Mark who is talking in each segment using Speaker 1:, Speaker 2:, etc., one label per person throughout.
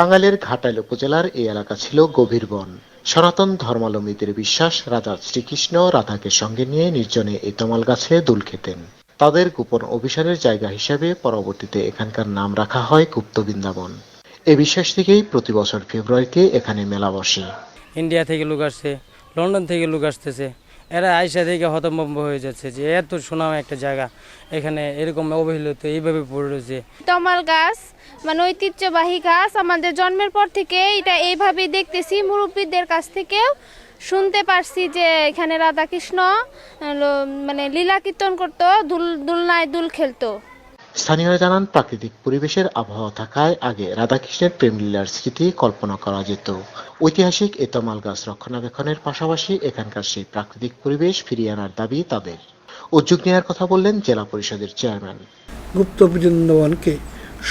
Speaker 1: টাঙ্গাইলের ঘাটাইল উপজেলার এই এলাকা ছিল গভীর বন। সনাতন ধর্মাবলম্বীদের বিশ্বাস রাজা শ্রীকৃষ্ণ রাধাকে সঙ্গে নিয়ে নির্জনে এই তমাল গাছে দুল খেতেন। তাদের গোপন অভিসারের জায়গা হিসেবে পরবর্তীতে এখানকার নাম রাখা হয় গুপ্ত বৃন্দাবন। এ বিশ্বাস থেকেই প্রতি বছর ফেব্রুয়ারিতে এখানে মেলা বসে।
Speaker 2: ইন্ডিয়া থেকে লোক আসছে, লন্ডন থেকে লোক আসতেছে। এরা আইসা দেখে হতভম্ব হয়ে যাচ্ছে যে এত সুনাম একটা জায়গা। এখানে এরকম অবহেলিত এইভাবে পড়ে রয়েছে।
Speaker 3: তমাল গাছ মানে ঐতিহ্যবাহী গাছ, আমাদের জন্মের পর থেকে এটা এইভাবেই দেখতেছি, মুরব্বীদের কাছ থেকেও শুনতে পারছি যে এখানে রাধাকৃষ্ণ মানে লীলা কীর্তন করতো, দুল দুলনায় দুল খেলতো।
Speaker 1: স্থানীয়রা জানান, প্রাকৃতিক পরিবেশের আবহাওয়া থাকায় আগে রাধাকৃষ্ণের প্রেমলীলার স্মৃতি কল্পনা করা যেত। ঐতিহাসিক এ তমাল গাছ রক্ষণাবেক্ষণের পাশাপাশি এখানকার সেই প্রাকৃতিক পরিবেশ ফিরিয়ে আনার দাবি তাদের। উদ্যোগ নেওয়ার কথা বললেন জেলা পরিষদের চেয়ারম্যান।
Speaker 4: গুপ্ত বৃন্দাবনকে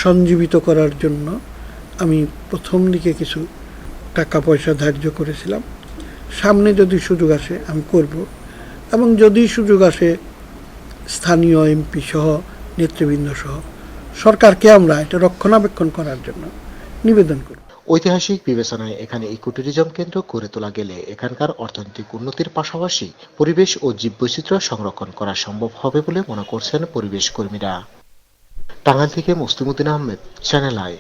Speaker 4: সঞ্জীবিত করার জন্য আমি প্রথম দিকে কিছু টাকা পয়সা ধার্য করেছিলাম। সামনে যদি সুযোগ আসে আমি করব এবং যদি সুযোগ আসে স্থানীয় এমপি সহ নেতৃবৃন্দ সহ সরকারকে আমরা এটা রক্ষণাবেক্ষণ করার জন্য নিবেদন করি।
Speaker 1: ঐতিহাসিক বিবেচনায় এখানে ইকো ট্যুরিজম কেন্দ্র গড়ে তোলা গেলে এখানকার অর্থনৈতিক উন্নতির পাশাপাশি পরিবেশ ও জীববৈচিত্র্য সংরক্ষণ করা সম্ভব হবে বলে মনে করছেন পরিবেশ কর্মীরা। টাঙ্গাইল থেকে মুস্তিমুদ্দিন আহমেদ চ্যানেল আই